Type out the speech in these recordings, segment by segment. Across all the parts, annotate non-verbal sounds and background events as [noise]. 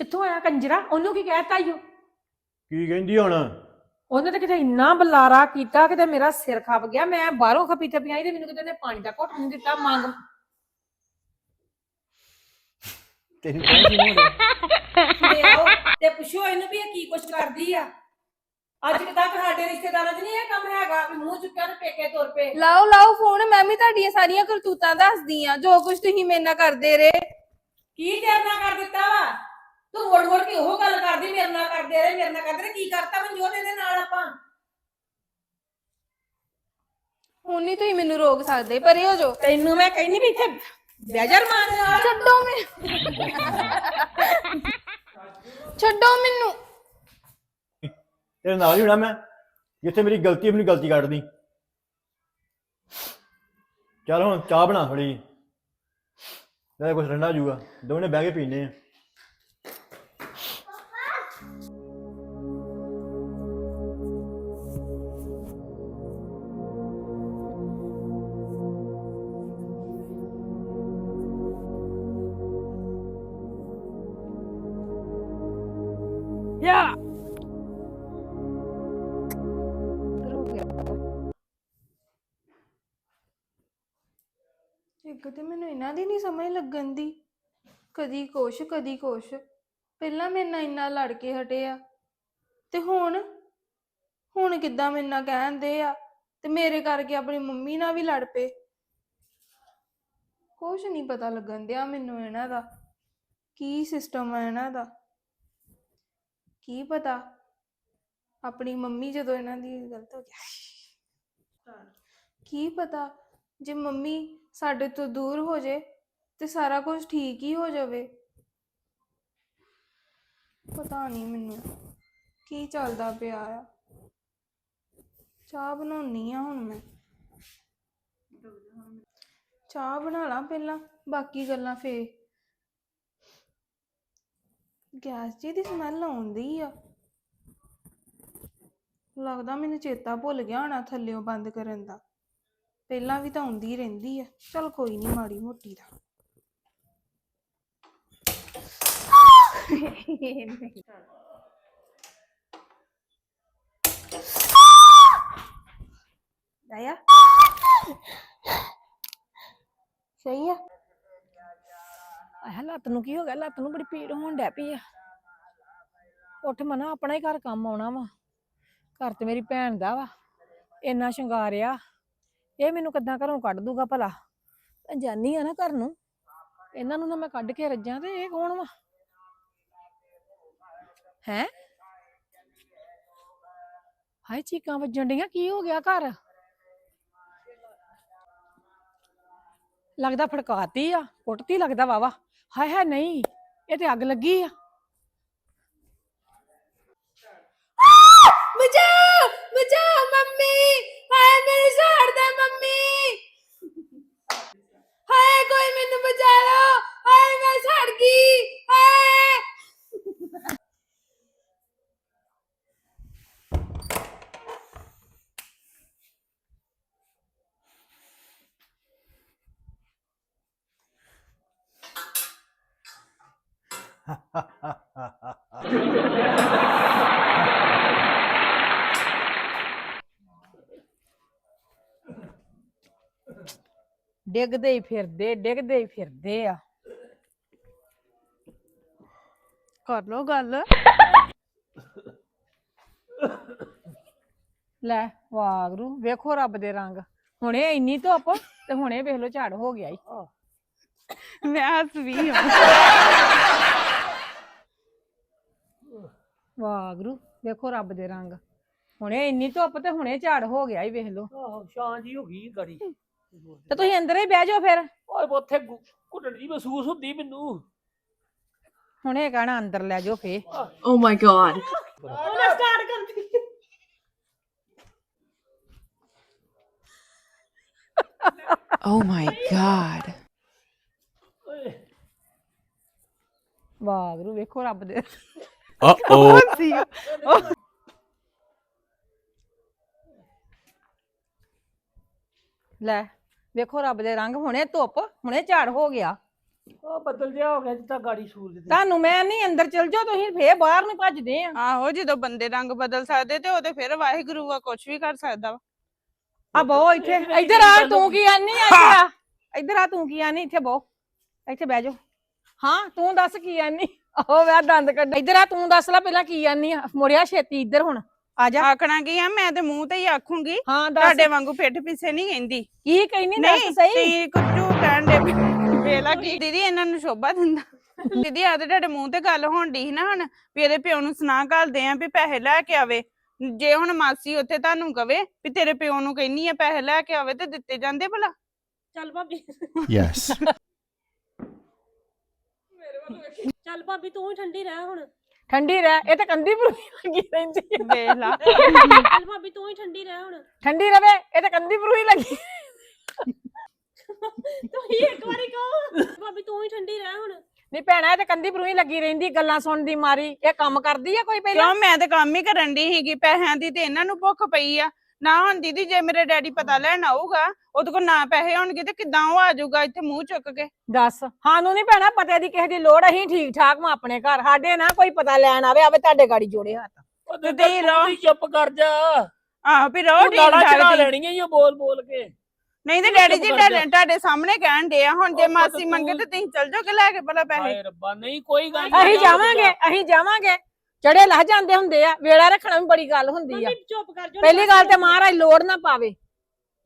ਕਿੱਥੋਂ ਆਇਆ ਕੰਜਰਾ? ਉਹਨੂੰ ਕੀ ਕਹਿਤਾ ਈਓ ਕੀ ਕਹਿੰਦੀ ਹੁਣ? ਉਹਨੇ ਤਾਂ ਕਿਤੇ ਇੰਨਾ ਬੁਲਾਰਾ ਕੀਤਾ ਕਿਤੇ ਮੇਰਾ ਸਿਰ ਖੱਪ ਗਿਆ। ਮੈਂ ਬਾਹਰੋਂ ਖਪੀ ਤੇ ਪਿਆਈ ਤੇ ਮੈਨੂੰ ਕਿਤੇ ਨੇ ਪਾਣੀ ਦਾ ਘੁੱਟ ਨਹੀਂ ਦਿੱਤਾ ਮੰਗ। ਤੈਨੂੰ ਆਓ ਤੇ ਪੁੱਛੋ ਇਹਨੂੰ ਵੀ ਇਹ ਕੀ ਕੁਛ ਕਰਦੀ ਆ? ਅੱਜ ਤੱਕ ਸਾਡੇ ਰਿਸ਼ਤੇਦਾਰਾਂ 'ਚ ਨਹੀਂ ਇਹ ਕੰਮ ਹੈਗਾ ਵੀ ਮੂੰਹ ਚੁੱਕਿਆ ਤੇ ਪੇਕੇ ਤੁਰ ਪਏ। ਲਾਓ ਲਾਓ ਫੋਨ ਮੈਂ ਵੀ ਤੁਹਾਡੀਆਂ ਸਾਰੀਆਂ ਕਰਤੂਤਾਂ ਦੱਸਦੀ ਆ ਜੋ ਕੁਝ ਤੁਸੀਂ ਮੇਰੇ ਨਾਲ ਕਰਦੇ ਰਹੇ। ਕੀ ਕਰਨਾ ਕਰ ਦਿੱਤਾ ਵਾ? ਤੂੰ ਮੁੜ ਮੁੜ ਕੇ ਉਹ ਗੱਲ ਕਰਦੀ ਮੇਰੇ ਨਾਲ ਕਰਦੇ ਰਹੇ ਮੇਰੇ ਨਾਲ ਕਰਦੇ ਰਹੇ ਕੀ ਕਰਤਾ ਮਨਜੋਤ ਇਹਦੇ ਨਾਲ ਆਪਾਂ? ਹੁਣ ਨਹੀਂ ਤੁਸੀਂ ਮੈਨੂੰ ਰੋਕ ਸਕਦੇ ਪਰੇ ਹੋ ਜਾਓ। ਤੈਨੂੰ ਮੈਂ ਕਹਿੰਦੀ ਵੀ ਇੱਥੇ ਬੇਜਰ ਮਾਰ ਛੱਡੋ ਮੈਂ ਛੱਡੋ ਮੈਨੂੰ। ਤੇਰੇ ਨਾਲ ਹੀ ਹੋਣਾ ਮੈਂ ਜਿੱਥੇ ਮੇਰੀ ਗਲਤੀ ਹੈ, ਗਲਤੀ ਕੱਢਦੀ ਚੱਲ ਹੁਣ ਚਾਹ ਬਣਾ ਥੋੜੀ ਨਾਲੇ ਕੁਛ ਠੰਡਾ ਜੂਗਾ ਦੋਨੇ ਬਹਿ ਕੇ ਪੀਨੇ ਆ। ਇੱਕ ਤੇ ਮੈਨੂੰ ਇਹਨਾਂ ਦੀ ਨਹੀਂ ਸਮਝ ਲੱਗਣ ਦੀ। ਕਦੀ ਕੁਛ ਕਦੀ ਕੁਛ। ਪਹਿਲਾਂ ਮੇਰੇ ਨਾਲ ਇੰਨਾ ਲੜ ਕੇ ਹਟੇ ਆ। ਤੇ ਹੁਣ? ਹੁਣ ਕਿੱਦਾਂ ਮੇਰੇ ਨਾਲ ਕਹਿੰਦੇ ਆ? ਤੇ ਮੇਰੇ ਕਰਕੇ ਆਪਣੀ ਮੰਮੀ ਨਾਲ ਵੀ ਲੜ ਪਏ। ਕੁਛ ਨਹੀਂ ਪਤਾ ਲੱਗਣ ਦਿਆ ਮੈਨੂੰ ਇਹਨਾਂ ਦਾ। ਕੀ ਸਿਸਟਮ ਆ ਇਹਨਾਂ ਦਾ? ਕੀ ਪਤਾ? ਆਪਣੀ ਮੰਮੀ ਜਦੋਂ ਇਹਨਾਂ ਦੀ ਗਲਤ ਹੋ ਗਿਆ। ਕੀ ਪਤਾ? ਜੇ ਮੰਮੀ ਸਾਡੇ ਤੋਂ ਦੂਰ ਹੋ ਜੇ ਤੇ ਸਾਰਾ ਕੁਝ ਠੀਕ ਹੀ ਹੋ ਜਾਵੇ। ਪਤਾ ਨਹੀਂ ਮੈਨੂੰ ਕੀ ਚੱਲਦਾ ਪਿਆ ਆ। ਚਾਹ ਬਣਾਉਣੀ ਆ ਹੁਣ ਮੈਂ। ਚਾਹ ਬਣਾ ਲਾਂ ਪਹਿਲਾਂ, ਬਾਕੀ ਗੱਲਾਂ ਫੇਰ। ਗੈਸ ਜੀ ਦੀ ਸਮੈਲ ਆਉਂਦੀ ਆ। ਲੱਗਦਾ ਮੈਨੂੰ ਚੇਤਾ ਭੁੱਲ ਗਿਆ ਹੋਣਾ ਥੱਲਿਓਂ ਬੰਦ ਕਰਨ ਦਾ। ਪਹਿਲਾਂ ਵੀ ਤਾਂ ਆਉਂਦੀ ਰਹਿੰਦੀ ਆ। ਚਲ ਕੋਈ ਨਹੀਂ ਮਾੜੀ ਮੋਟੀ ਦਾ। ਆਇਆ? ਸਹੀ ਆ? ਆਹ ਲੱਤ ਨੂੰ ਕੀ ਹੋ ਗਿਆ? ਲੱਤ ਨੂੰ ਬੜੀ ਪੀੜ ਹੋਣ ਡੈ ਪਈ ਆ। ਉੱਠ ਮਨਾ ਆਪਣਾ ਹੀ ਘਰ ਕੰਮ ਆਉਣਾ ਵਾ। ਘਰ ਤੇ ਮੇਰੀ ਭੈਣ ਦਾ ਵਾ। ਇੰਨਾ ਸ਼ਿੰਗਾਰਿਆ। ਇਹ ਮੈਨੂੰ ਕਿੱਦਾਂ ਘਰੋਂ ਕੱਢ ਦੂਗਾ ਭਲਾ? ਜਾਨੀ ਆ ਨਾ ਘਰ ਨੂੰ। ਇਹਨਾਂ ਨੂੰ ਨਾ ਮੈਂ ਕੱਢ ਕੇ ਰੱਜਾਂ ਤੇ ਇਹ ਕੌਣ ਵਾ? ਹੈ? ਹਾਏ, ਚੀਕਾਂ ਵੱਜਣ ਡੀਆਂ ਕੀ ਹੋ ਗਿਆ ਘਰ? ਲੱਗਦਾ ਫੜਕਾਤੀ ਆ, ਕੁੱਟਤੀ ਲੱਗਦਾ ਵਾਵਾ ਹਾਏ ਹਾਏ, ਨਹੀਂ, ਇਹ ਤੇ ਅੱਗ ਲੱਗੀ ਆ। ਬਚਾਓ ਬਚਾਓ, ਮੰਮੀ। ਹਾਏ, ਮੇਰੇ ਛੱਡ ਦੇ ਮੰਮੀ ਹਾਏ ਕੋਈ ਮੈਨੂੰ ਬਚਾ ਲਓ ਹਾਏ ਮੈਂ ਛੱਡ ਗਈ ਹਾਏ ਡਿੱਗਦੇ ਹੀ ਫਿਰਦੇ, ਡਿੱਗਦੇ ਹੀ ਫਿਰਦੇ ਆ। ਕਰ ਲੋ ਗੱਲ। ਲੈ ਵਾਗਰੂ, ਵੇਖੋ ਰੱਬ ਦੇ ਰੰਗ। ਹੁਣੇ ਇੰਨੀ ਧੁੱਪ ਤੇ ਹੁਣੇ ਵੇਖ ਲੋ ਝਾੜ ਹੋ ਗਿਆ ਈ। ਮੈਂ ਹੱਸ ਹਾਂ ਵਾਗਰੂ, ਵੇਖੋ ਰੱਬ ਦੇ ਰੰਗ। ਹੁਣੇ ਇੰਨੀ ਧੁੱਪ ਤੇ ਹੁਣੇ ਝਾੜ ਹੋ ਗਿਆ ਈ, ਵੇਖ ਲੋ ਆਹੋ ਸ਼ਾਂ ਜੀ ਹੋ ਗਈ ਗਾੜੀ। ਤੇ ਤੁਸੀਂ ਅੰਦਰ ਹੀ ਬਹਿ ਜਾਓ ਫਿਰ। ਓਏ ਉੱਥੇ ਗੁ- ਘੁੱਟਣ ਜੀ ਮਹਿਸੂਸ ਹੁੰਦੀ ਮੈਨੂੰ। ਹੁਣੇ ਕਹਿਣਾ ਅੰਦਰ ਲੈ ਜਾਓ ਫੇ Oh my god. Oh my god. ਓਏ। ਵਾਗਰੂ ਵੇਖੋ ਰੱਬ ਦੇ। Uh-oh. ਸੀ ਲੈ। ਵੇਖੋ ਰੱਬ ਦੇ ਰੰਗ ਹੁਣੇ ਧੁੱਪ ਹੁਣੇ ਝਾੜ ਹੋ ਗਿਆ। ਉਹ ਬੱਦਲ ਜਿਹਾ ਹੋ ਗਿਆ ਜਿੱਦਾਂ ਗਾੜੀ ਸੂਰਜ ਦੀ। ਤੁਹਾਨੂੰ ਮੈਂ ਨਹੀਂ ਅੰਦਰ ਚਲ ਜਾਓ ਤੁਸੀਂ ਫੇਰ ਬਾਹਰ ਨੂੰ ਭੱਜਦੇ ਆ। ਆਹੋ ਜਦੋਂ ਬੰਦੇ ਰੰਗ ਬਦਲ ਸਕਦੇ ਤੇ ਉਹ ਤੇ ਫਿਰ ਵਾਹਿਗੁਰੂ ਆ ਕੁਝ ਵੀ ਕਰ ਸਕਦਾ ਵਾ। ਆ ਬਹੁ ਇੱਥੇ ਇੱਧਰ ਆ ਤੂੰ ਕੀ ਆਨੀ ਆ ਇੱਧਰ ਆ? ਇੱਧਰ ਆ ਤੂੰ ਕੀ ਆਨੀ? ਇੱਥੇ ਬਹੁ ਇੱਥੇ ਬਹਿ ਜਾ ਹਾਂ ਤੂੰ ਦੱਸ ਕੀ ਆਨੀ? ਉਹ ਵੇ ਦੰਦ ਕੱਢ ਇੱਧਰ ਆ ਤੂੰ ਦੱਸ ਲੈ ਪਹਿਲਾਂ ਕੀ ਆਨੀ ਆ? ਮੁੜਿਆ ਛੇਤੀ ਇੱਧਰ ਹੁਣ। ਆ ਜਾ। ਆਖਣਾ ਕੀ ਆ? ਮੈਂ ਤੇ ਮੂੰਹ ਤੇ ਹੀ ਆਖੂੰਗੀ। ਹਾਂ ਦੱਸ। ਤੁਹਾਡੇ ਵਾਂਗੂ ਪਿੱਠ ਪਿੱਛੇ ਨਹੀਂ ਕਹਿੰਦੀ। ਕੀ ਕਹਿਨੀ ਨਹੀਂ ਦੱਸ ਸਹੀ। ਤੇ ਕੁਝ ਕਹਿਣ ਦੇ ਵੇਲਾ ਕੀ? ਦੀਦੀ ਇਹਨਾਂ ਨੂੰ ਸ਼ੋਭਾ ਦਿੰਦਾ। [laughs] ਦੀਦੀ ਆ ਤੇ ਤੁਹਾਡੇ ਮੂੰਹ ਤੇ ਗੱਲ ਹੋਣ ਦੀ ਸੀ ਨਾ ਹੁਣ ਵੀ ਇਹਦੇ ਪਿਓ ਨੂੰ ਸੁਣਾ ਘੱਲਦੇ ਆ ਵੀ ਪੈਸੇ ਲੈ ਕੇ ਆਵੇ। ਜੇ ਹੁਣ ਮਾਸੀ ਉੱਥੇ ਤੁਹਾਨੂੰ ਕਵੇ ਵੀ ਤੇਰੇ ਪਿਓ ਨੂੰ ਕਹਿੰਨੀ ਆ ਪੈਸੇ ਲੈ ਕੇ ਆਵੇ ਤੇ ਦਿੱਤੇ ਜਾਂਦੇ ਭਲਾ। ਚੱਲ ਭਾਬੀ। ਯੈਸ ਚੱਲ ਭਾਬੀ ਤੂੰ ਹੀ ਠੰਡੀ ਰਹਿ ਹੁਣ। ਠੰਡੀ ਰਹਿ ਇਹ ਤਾਂ ਕੰਦੀ ਪਰੂਹੀ ਲੱਗੀ ਰਹਿੰਦੀ ਆ। ਵੇਖ ਲਾ। ਚੱਲ ਭਾਬੀ ਤੂੰ ਹੀ ਠੰਡੀ ਰਹਿ ਹੁਣ। ਠੰਡੀ ਰਵੇ ਇਹ ਤਾਂ ਕੰਦੀ ਪਰੂਹੀ ਲੱਗੀ। ਤੁਸੀਂ ਇੱਕ ਵਾਰੀ ਕਹੋ। ਭਾਬੀ ਤੂੰ ਹੀ ਠੰਡੀ ਰਹਿ ਹੁਣ। ਨਹੀਂ ਭੈਣਾ ਇਹ ਤਾਂ ਕੰਦੀ ਪਰੂਹੀ ਲੱਗੀ ਰਹਿੰਦੀ ਗੱਲਾਂ ਸੁਣਨ ਦੀ ਮਾਰੀ। ਇਹ ਕੰਮ ਕਰਦੀ ਆ ਕੋਈ ਪਹਿਲਾਂ? ਕਿਉਂ? ਮੈਂ ਤੇ ਕੰਮ ਹੀ ਕਰਨ ਦੀ ਸੀਗੀ। ਪੈਸਿਆਂ ਦੀ ਤੇ ਇਹਨਾਂ ਨੂੰ ਭੁੱਖ ਪਈ ਆ। ਨਾ ਹੁਣ ਦੀਦੀ ਜੇ ਮੇਰੇ ਡੈਡੀ ਪਤਾ ਲੈਣ ਆਊਗਾ ਉਹਦੇ ਕੋਲ ਨਾ ਪੈਸੇ ਹੋਣਗੇ ਤੇ ਕਿੱਦਾਂ ਉਹ ਆ ਜਾਊਗਾ ਇੱਥੇ ਮੂੰਹ ਚੁੱਕ ਕੇ? ਦੱਸ ਸਾਨੂੰ ਨਹੀਂ ਭੈਣਾ ਪਤੇ ਦੀ ਕਿਸੇ ਦੀ ਲੋੜ ਅਸੀਂ ਠੀਕ ਠਾਕ ਵਾਂ ਆਪਣੇ ਘਰ। ਸਾਡੇ ਨਾ ਕੋਈ ਪਤਾ ਲੈਣ ਆਵੇ ਆਵੇ ਤੁਹਾਡੇ ਗਾੜੀ ਜੋੜੇ ਹੱਥ। ਉਹ ਤੇ ਤੇ। ਚੁੱਪ ਕਰ ਜਾ। ਆਹੋ ਵੀ ਰਹੋ ਉਹ ਠੀਕ ਗਾਲਾਂ ਚੜਾ ਠਾਕ ਦੀ। ਲੈਣੀਆਂ ਹੀ ਆ ਬੋਲ ਬੋਲ ਕੇ। ਨਹੀਂ ਤੇ ਤੂੰ ਡੈਡੀ ਚੁੱਪ ਜੀ ਕਰ ਜਾ। ਤੁਹਾਡੇ ਤੁਹਾਡੇ ਸਾਹਮਣੇ ਕਹਿਣ ਦੇ ਆ ਹੁਣ ਜੇ ਉਹ ਪੁੱਤ ਮਾਸੀ ਮੰਗੇ ਤੂੰ- ਤੇ ਤੁਸੀਂ ਚੱਲ ਜਾਓਗੇ ਲੈ ਕੇ ਭਲਾ ਪੈਸੇ? ਹਾਏ ਰੱਬਾ ਨਹੀਂ ਕੋਈ ਗੱਲ ਅਸੀਂ ਜਾਵਾਂਗੇ ਅਸੀਂ ਜਾਵਾਂਗੇ। ਚੜੇ ਲੱਹ ਜਾਂਦੇ ਹੁੰਦੇ ਆ ਵੇਲਾ ਰੱਖਣਾ ਵੀ ਬੜੀ ਗੱਲ ਹੁੰਦੀ ਆ। ਭਾਬੀ ਚੁੱਪ ਕਰ ਜਾ ਪਹਿਲੀ ਗੱਲ ਤੇ ਮਹਾਰਾਜ ਲੋੜ ਨਾ ਪਾਵੇ।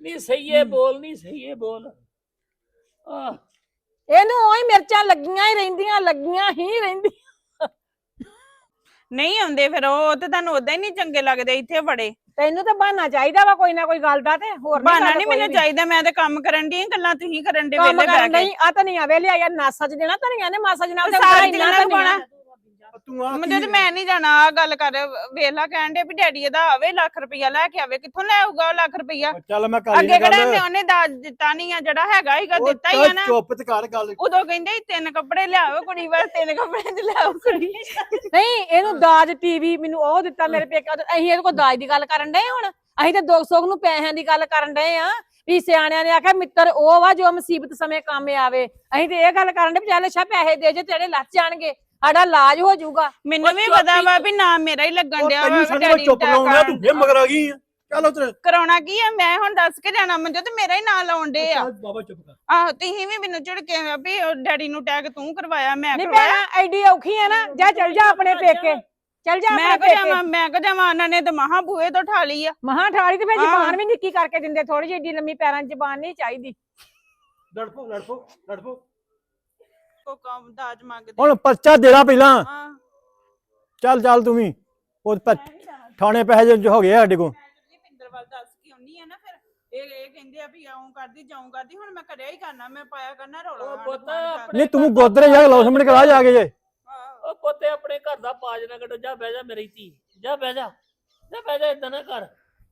ਨਹੀਂ ਸਹੀ ਹੈ। ਬੋਲ ਨਹੀਂ ਸਹੀ ਹੈ ਬੋਲ। ਆ ਇਹਨੂੰ ਉਹੀ ਮਿਰਚਾਂ ਲੱਗੀਆਂ ਹੀ ਰਹਿੰਦੀਆਂ ਲੱਗੀਆਂ ਹੀ ਰਹਿੰਦੀਆਂ। ਨਹੀਂ ਆਉਂਦੇ ਫਿਰ ਉਹ ਤੇ ਤੁਹਾਨੂੰ ਉਦਾਂ ਹੀ ਨਹੀਂ ਚੰਗੇ ਲੱਗਦੇ ਇੱਥੇ ਬੜੇ ਤੈਨੂੰ ਤਾਂ ਬਹਾਨਾ ਚਾਹੀਦਾ ਵਾ ਕੋਈ ਨਾ ਕੋਈ ਗੱਲ ਦਾ ਤੇ ਹੋਰ ਬਹਾਨਾ ਨਹੀਂ ਮੈਨੂੰ। ਚਾਹੀਦਾ ਮੈਂ ਤੇ ਕੰਮ ਕਰਨ ਦੀ ਗੱਲਾਂ ਤੁਸੀਂ ਕਰਨ ਦੇ ਕੰਮ ਵੇਲੇ ਬਹਿ ਕਰਨ ਕੇ। ਨਹੀਂ ਆ ਧਨੀਆ ਵੇ ਲਿਆਇਆ ਨਾਸਾ ਚ ਦੇਣਾ ਧਨੀਆ ਨੇ ਮਾਸਾ ਚ ਨਾਲ ਸਾਰੀ ਦਿਨ ਨਾਲ ਪਾਉਣਾ ਤੂੰ ਆ ਮੈਨੂੰ ਤੇ ਮੈਂ ਨਹੀਂ ਜਾਣਾ ਆ ਗੱਲ ਕਰ ਵੇਖ ਲਾ ਕਹਿਣ ਦੇ ਵੀ ਡੈਡੀ ਇਹਦਾ ਆਵੇ ਲੱਖ ਰੁਪਈਆ ਲੈ ਕੇ ਆਵੇ ਕਿੱਥੋਂ ਲੈ ਆਊਗਾ ਉਹ ਲੱਖ ਰੁਪਈਆ? ਚੱਲ ਮੈਂ ਕਰ ਅੱਗੇ ਕਿਹੜਾ ਉਹਨੇ- ਉਹਨੇ ਦਾਜ ਦਿੱਤਾ ਨਹੀਂ ਆ ਜਿਹੜਾ ਹੈਗਾ ਹੀਗਾ ਦਿੱਤਾ ਹੀ ਆ ਨਾ। ਚੁੱਪ ਤੇ ਕਰ ਗੱਲ। ਉਦੋਂ ਕਹਿੰਦੇ ਸੀ ਤਿੰਨ ਕੱਪੜੇ ਲਿਆਓ ਕੁੜੀ ਵਾਸਤੇ ਤਿੰਨ ਕੱਪੜੇ ਚ ਲਿਆਓ ਕੁੜੀ। ਨਹੀਂ ਇਹਨੂੰ ਦਾਜ ਟੀਵੀ ਮੈਨੂੰ ਉਹ ਦਿੱਤਾ ਮੇਰੇ ਪੇਕੇ ਅਸੀਂ ਇਹਦੇ ਕੋਲ ਦਾਜ ਦੀ ਗੱਲ ਕਰਨ ਡਏ ਹੁਣ। ਅਸੀਂ ਤਾਂ ਦੁੱਖ ਸੁੱਖ ਨੂੰ ਪੈਸਿਆਂ ਦੀ ਗੱਲ ਕਰਨ ਡਏ ਆ ਵੀ ਸਿਆਣਿਆਂ ਨੇ ਆਖਿਆ ਮਿੱਤਰ ਉਹ ਵਾ ਜੋ ਮੁਸੀਬਤ ਸਮੇਂ ਕੰਮ ਆਵੇ। ਅਸੀਂ ਤੇ ਇਹ ਗੱਲ ਕਰਨ ਦੇ ਵੀ ਚੱਲ ਅੱਛਾ ਪੈਸੇ ਦੇ ਜੇ ਤੇਰੇ ਲੱਥ ਜਾਣਗੇ। ਸਾਡਾ ਇਲਾਜ ਹੋ ਜਾਊਗਾ। ਮੈਨੂੰ ਵੀ ਪਤਾ ਵਾ ਵੀ ਨਾ ਮੇਰਾ ਹੀ ਲੱਗਣ ਡਿਆ ਤੈਨੂੰ ਵਾ ਸਾਨੂੰ ਡੈਡੀ ਚੁੱਪ ਨੂੰ ਲਾਉਂਦਾ ਤੂੰ ਫੇਰ ਮਗਰ ਆ ਗਈ ਆ। ਚੱਲ ਉਧਰ। ਕਰਾਉਣਾ ਕੀ ਆ? ਮੈਂ ਹੁਣ ਦੱਸ ਕੇ ਜਾਣਾ ਮੰਜੋ ਤੇ ਮੇਰਾ ਹੀ ਨਾਂ ਲਾਉਣ ਡੇ ਆ। ਬਾਬਾ ਚੁੱਪ ਕਰ। ਆਹੋ ਤੁਸੀਂ ਵੀ ਮੈਨੂੰ ਝਿੜਕੇ ਆ ਵੀ ਉਹ ਡੈਡੀ ਨੂੰ ਟੈਗ ਤੂੰ ਕਰਵਾਇਆ ਮੈਂ ਨਹੀਂ ਕਰਵਾਇਆ। ਭੈਣਾ ਐਡੀ ਔਖੀ ਆ ਨਾ ਜਾ ਚੱਲ ਜਾ ਆਪਣੇ ਪੇਕੇ। ਚੱਲ ਜਾ ਮੈਂ ਆਪਣੇ ਕੋ ਪੇਕੇ। ਮੈਂ ਕੋ ਜਾਵਾਂ ਉਹਨਾਂ ਨੇ ਤੇ ਮਹਾ ਬੂਹੇ ਤੋਂ ਠਾ ਲਈ ਆ। ਮਹਾ ਠਾੜੀ ਤੇ ਫਿਰ ਹਾਂ। ਜ਼ਬਾਨ ਵੀ ਨਿੱਕੀ ਕਰਕੇ ਦਿੰਦੇ ਥੋੜੀ ਜਿਹੀ ਏਡੀ ਲੰਮੀ ਪੈਰਾਂ 'ਚ ਜ਼ਬਾਨ ਨਹੀਂ ਚਾਹੀਦੀ। ਲੜਪੋ ਲੜਪੋ ਲੜਪੋ। ਕੋ ਕੰਮ ਦਾਜ ਮੰਗਦੇ ਹੁਣ ਪਰਚਾ ਦੇਣਾ ਪਹਿਲਾਂ। ਹਾਂ। ਚੱਲ ਚੱਲ ਤੂੰ ਵੀ। ਉਹ ਪ- ਥਾਣੇ ਪੈਸੇ ਜੋ ਹੋ ਗਏ ਆ ਸਾਡੇ ਕੋਲ। ਪਿੰਦਰ ਵੱਲ ਦੱਸ ਕੇ ਆਉਣੀ ਆ ਨਾ ਫਿਰ। ਇਹ ਇਹ ਕਹਿੰਦੇ ਆ ਵੀ ਆਉਂ ਕਰਦੀ ਜਾਉਂ ਕਰਦੀ। ਹੁਣ ਮੈਂ ਕਰਿਆ ਹੀ ਕਰਨਾ ਮੈਂ ਪਾਇਆ ਕਰਨਾ ਰੌਲਾ ਉਹ ਪੁੱਤ। ਆਪਣੇ ਨਹੀਂ ਤੂੰ ਗੋਦਰੇ ਜਾ ਲਓ ਸਾਹਮਣੇ ਕਰਾ ਜਾ ਕੇ ਜੇ। ਆਹੋ। ਉਹ ਪੋਤੇ ਆਪਣੇ ਘਰ ਦਾ ਪਾਜ ਨਾ ਕੱਢੋ। ਜਾ ਬਹਿ ਜਾ ਮੇਰੀ ਧੀ। ਜਾ ਬਹਿ ਜਾ। ਜਾ ਬਹਿ ਜਾ ਇਦਾਂ ਨਾ ਕਰ।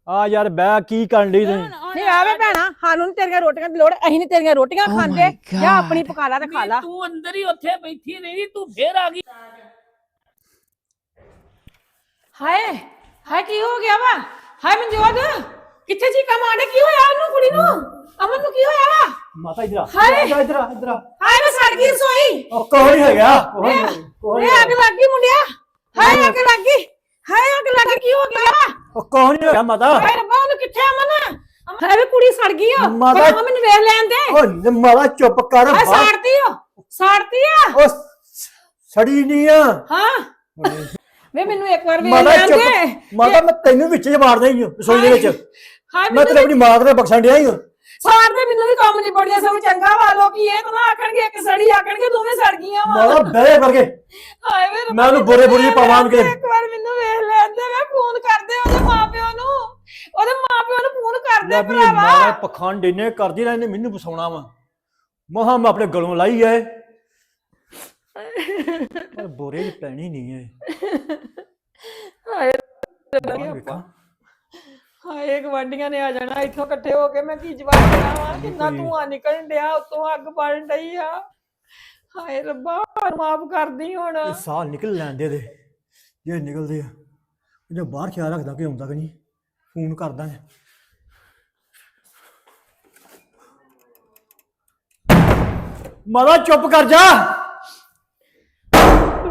ਆ ਯਾਰ ਬੈ ਕੀ ਕਰਨ ਲਈ ਤੂੰ? ਨਹੀਂ ਆਵੇ ਭੈਣਾ ਸਾਨੂੰ ਨੀ ਤੇਰੀਆਂ ਰੋਟੀਆਂ ਦੀ ਲੋੜ ਅਸੀਂ ਨਹੀਂ ਤੇਰੀਆਂ ਰੋਟੀਆਂ Oh my ਖਾਂਦੇ ਜਾਂ ਆਪਣੀ God. ਪਕਾ ਲਾ ਤੇ ਖਾ ਲਾ। ਤੂੰ ਅੰਦਰ ਹੀ ਉੱਥੇ ਬੈਠੀ ਰਹੀ ਤੂੰ ਫੇਰ ਆ ਗਈ। ਹਾਏ ਹਾਏ ਕੀ ਹੋ ਗਿਆ ਵਾ? ਹਾਏ ਮਨਜੋਤ ਕਿੱਥੇ ਜੀ ਕਮ ਆਂਡੇ? ਕੀ ਹੋਇਆ ਉਹਨੂੰ ਕੁੜੀ ਨੂੰ? ਅਮਨ ਨੂੰ ਕੀ ਹੋਇਆ ਵਾ? ਮਾਤਾ ਇਧਰ ਆ। ਹਾਏ। ਇਧਰ ਆ ਇਧਰ ਆ। ਇਧਰ ਹਾਏ ਮੈਂ ਸੜ ਗਈ ਰਸੋਈ। ਉਹ ਕੋਈ ਹੈਗਾ ਕੋਈ ਨੀ ਅੱਗ ਲੱਗ ਗਈ ਮੁੰਡਿਆ। ਹਾਏ ਅੱਗ ਲੱਗ ਗਈ। ਹਾਏ ਅੱਗ ਲੱਗ ਗਈ। ਕੀ ਹੋ ਗਿਆ? ਉਹ ਕੋਈ ਨਹੀਂ ਹੈਗਾ ਮਾਤਾ? ਹਾਏ ਰੱਬਾ ਉਹਨੂੰ ਕਿੱਥੇ ਅਮਨ ਹਾਏ ਵੇ ਕੁੜੀ ਸੜ ਗਈ ਆ। ਮਾਤਾ- ਮੈਨੂੰ ਵੇਖ ਲੈਣ ਦੇ। ਉਹ ਨੀ ਮਾਤਾ ਚੁੱਪ ਕਰ ਹਾਏ ਬਾਹਰ- ਸਾੜਤੀ ਆ ਸਾੜਤੀ ਆ। ਉਹ ਸ- ਸੜੀ ਨਹੀਂ ਆ। ਹਾਂ। ਵੇ ਮੈਨੂੰ ਇੱਕ ਵਾਰ ਵੇਖ ਮਾਤਾ ਲੈਣ ਦੇ। ਚੁੱਪ ਮਾਤਾ ਮੈਂ ਤੈਨੂੰ ਵਿੱਚ ਮਾਰਦਾ ਹੀ ਹਾਂ ਰਸੋਈ ਦੇ ਵਿੱਚ। ਹਾਏ ਮੈਂ ਮੈਨੂੰ ਤੇਰੇ ਆਪਣੀ ਮਾਂ ਦੇ ਬਖਸ਼ਣ ਡਿਆ ਹੀ ਹਾਂ ਸਾਰ ਦੇ ਮੈਨੂੰ ਵੀ ਕੰਮ ਨਹੀਂ ਬੜੀਆਂ ਸਭ ਚੰਗਾ ਵਾ ਲੋਕੀ ਇਹ ਤਾਂ ਨਾ ਆਖਣਗੇ ਇੱਕ ਸੜੀ ਆਖਣਗੇ ਦੋਵੇਂ ਸੜ ਗਈਆਂ ਵਾ। ਮਾਤਾ ਬਹਿ ਕਰਕੇ ਹਾਏ ਵੇ ਰੱਬਾ, ਮੈਂ ਉਹਨੂੰ ਬੁਰੇ ਬੁਰੀ ਮੈਨੂੰ ਪਾਵਾਂਗੇ। ਇੱਕ ਵਾਰ ਮੈਨੂੰ ਫੋਨ ਕਰਦੇ ਉਹਦੇ ਮਾਪਿਓ ਨੂੰ। ਉਹਦੇ ਮਾਪਿਓ ਨੂੰ ਫੋਨ ਕਰਦੇ ਮੈਂ ਵੀ ਮਾਰਾ ਭਰਾਵਾ ਪਖੰਡ ਇੰਨੇ ਕਰਦੀ ਰਹਿੰਦੇ ਮੈਨੂੰ ਫਸਾਉਣਾ ਵਾ। ਮਹਾ ਮੈਂ ਆਪਣੇ ਗਲੋਂ ਲਾਈ ਐ। ਪਰ ਬੋਰੇ ਦੀ ਪੈਣੀ ਨਹੀਂ ਐ। ਹਾਏ ਬਾਹਰ ਵੇਖਾਂ। ਹਾਏ ਨੇ ਆ ਜਾਣਾ ਇੱਥੋਂ ਇਕੱਠੇ ਹੋ ਕੇ ਮੈਂ ਕੀ ਜਵਾਬ ਦੇਵਾਂ? ਕਿੰਨਾ ਕੋਈ- ਧੂਆਂ ਨਿਕਲਣ ਡਿਆ ਉਤੋਂ ਅੱਗ ਬਲਣ ਡਈ ਆ। ਹਾਏ ਰੱਬਾ ਮਾਫ ਕਰਦੀ ਹੁਣ। ਇਹ ਸਾਹ ਨਿਕਲ ਲੈਂਦੇ ਦੇ ਜੇ ਨਿਕਲਦੇ ਆ। ਜੇ ਬਾਹਰ ਖਿਆਲ ਰੱਖਦਾ ਕਿ ਆਉਂਦਾ ਕਿ ਨਹੀਂ ਫੋਨ ਕਰਦਾ ਹੈ ਮਾਤਾ ਚੁੱਪ ਕਰ ਜਾ।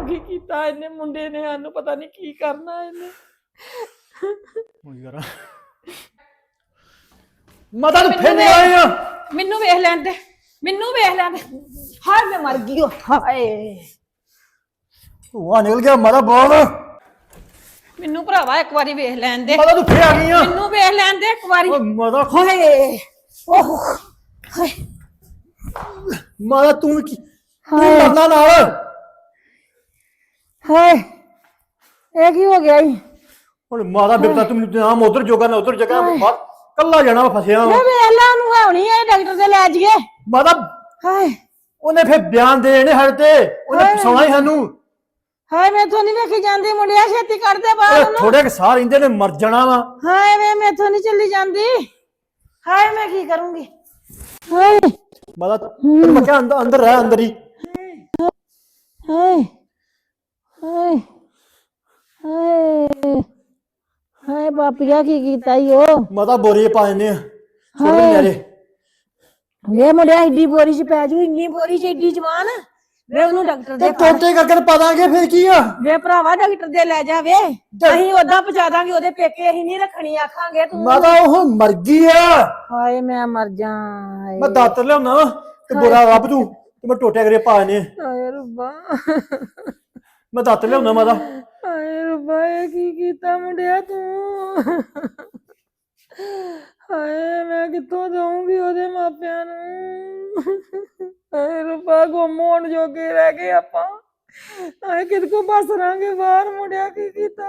ਕੀ ਕੀਤਾ ਇਹਨੇ? ਮੁੰਡੇ ਨੇ ਸਾਨੂੰ ਪਤਾ ਨਹੀਂ ਕੀ ਕਰਨਾ ਇਹਨੇ। ਹੁਣ ਯਾਰ ਮਾਤਾ ਤੂੰ ਫੇਰ ਨਹੀਂ ਮੈਨੂੰ ਵੇਖ ਲੈਣ ਦੇ। ਮੈਨੂੰ ਵੇਖ ਲੈਣ ਦੇ। ਹਾਏ ਮੈਂ ਮਰ ਗਈ ਓ ਹਾਏ। ਧੂਆ ਨਿਕਲ ਗਿਆ ਮਾਤਾ ਬਹੁਤ ਮੈਨੂੰ ਭਰਾਵਾ ਇੱਕ ਵਾਰੀ ਵੇਖ ਲੈਣ ਦੇ। ਮਾਤਾ ਤੂੰ ਫੇਰ ਆ ਗਈ ਆ। ਮੈਨੂੰ ਵੇਖ ਲੈਣ ਦੇ ਇੱਕ ਵਾਰੀ। ਓ ਮਾਤਾ। ਹਾਏ। ਓਹ ਹਾਏ। ਮਾਤਾ ਤੂੰ ਕੀ ਤੂੰ ਮਰਨਾ ਨਾਲ। ਹਾਏ। ਇਹ ਕੀ ਹੋ ਗਿਆ ਈ ਹੁਣ ਮਾਤਾ ਬਿਪਤਾ ਤੂੰ ਮੈਨੂੰ ਨਾਮ ਉਧਰ ਜੋਗਾ ਨਾ ਉਧਰ ਜਗਾ ਬਾਹਰ ਕੱਲਾ ਜਾਣਾ ਵਾ, ਫਸਿਆ ਵਾ। ਇਹ ਵੇਖ ਲੈ ਉਹਨੂੰ ਆਉਣੀ ਹੈ ਡਾਕਟਰ ਦੇ ਲੈ ਜਾਈਏ। ਮਾਤਾ ਹਾਏ। ਉਹਨੇ ਫੇਰ ਬਿਆਨ ਦੇਣੇ ਸਾਡੇ ਤੇ। ਉਹਨੇ ਹਾਏ। ਫਸਾਉਣਾ ਹੀ ਸਾਨੂੰ। ਹਾਏ ਮੈਥੋਂ ਨਹੀਂ ਵੇਖੀ ਜਾਂਦੀ ਮੁੰਡਿਆ ਛੇਤੀ ਕੱਢ ਦੇ ਬਾਹਰ ਓਏ ਉਹਨੂੰ ਥੋੜੇ ਕਿ ਸਾਹ ਰਹਿੰਦੇ ਨੇ ਮਰ ਜਾਣਾ ਵਾ ਹਾਏ ਵੇ ਮੈਥੋਂ ਨਹੀਂ ਚੱਲੀ ਜਾਂਦੀ ਹਾਏ ਮੈਂ ਕੀ ਕਰੂੰਗੀ ਹਾਏ ਮਾਤਾ ਤੈਨੂੰ ਮੈਂ ਕਿਹਾ ਅੰਦਰ ਅੰਦਰ ਰਹਿ ਅੰਦਰ ਹੀ ਹਾਏ ਹਾਏ ਹਾਏ ਹਾਏ ਬਾਪੀਆ ਕੀ ਕੀਤਾ ਈ ਉਹ ਮਾਤਾ ਬੋਰੀ ਪਾ ਦਿੰਦੇ ਆ ਛੋਟੇ ਹਾਏ। ਨਿਆਰੇ ਵੇ ਮੁੰਡਿਆ ਏਡੀ ਬੋਰੀ ਚ ਪੈ ਜੂ ਇੰਨੀ ਬੋਰੀ ਚ ਏਡੀ ਜਵਾਨ ਵੇ ਉਹਨੂੰ ਡਾਕਟਰ ਤੇ ਦੇ ਟੋਟੇ ਕਰਕੇ ਪਾ ਦਾਂਗੇ ਫਿਰ ਕੀ ਆ? ਵੇ ਭਰਾਵਾ ਡਾਕਟਰ ਦੇ ਲੈ ਜਾ ਵੇ ਅਸੀਂ ਉਦਾਂ ਪਹੁੰਚਾ ਦਾਂਗੇ ਉਹਦੇ ਪੇਕੇ ਅਸੀਂ ਨਹੀਂ ਰੱਖਣੀ ਆਖਾਂਗੇ ਤੂੰ। ਮਾਤਾ ਉਹ ਮਰ ਗਈ ਆ। ਹਾਏ ਮੈਂ ਮਰ ਜਾ ਹਾਏ। ਮੈਂ ਦਾਤਰ ਲਿਆਉਣਾ ਤੇ ਬੋਰਾ ਰੱਬ ਤੂੰ ਤੇ ਮੈਂ ਟੋਟੇ ਕਰੇ ਪਾ ਆ ਹਾਏ ਰੱਬਾ। ਮੈਂ ਦਾਤਰ ਲਿਆਉਣਾ ਮਾਤਾ। ਹਾਏ ਰੱਬਾ ਇਹ ਕੀ ਕੀਤਾ ਮੁੰਡਿਆ ਤੂੰ? ਹਾਏ, ਮੈਂ ਕਿੱਥੋਂ ਜਾਊਂਗੀ ਉਹਦੇ ਮਾਪਿਆਂ ਨੂੰ? ਹਾਏ ਰੱਬਾ ਗੁੰਮ ਹੋਣ ਜੋਗੇ ਰਹਿ ਗਏ ਆਪਾਂ। ਹਾਏ ਕਿਦ ਕੋ ਬਸ ਰਾਂਗੇ ਬਾਹਰ ਮੁੜਿਆ ਕੀ ਕੀਤਾ?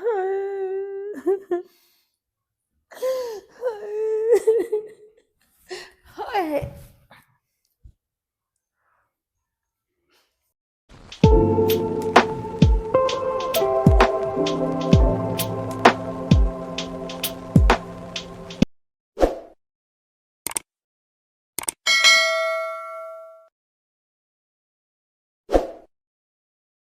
ਹਾਏ।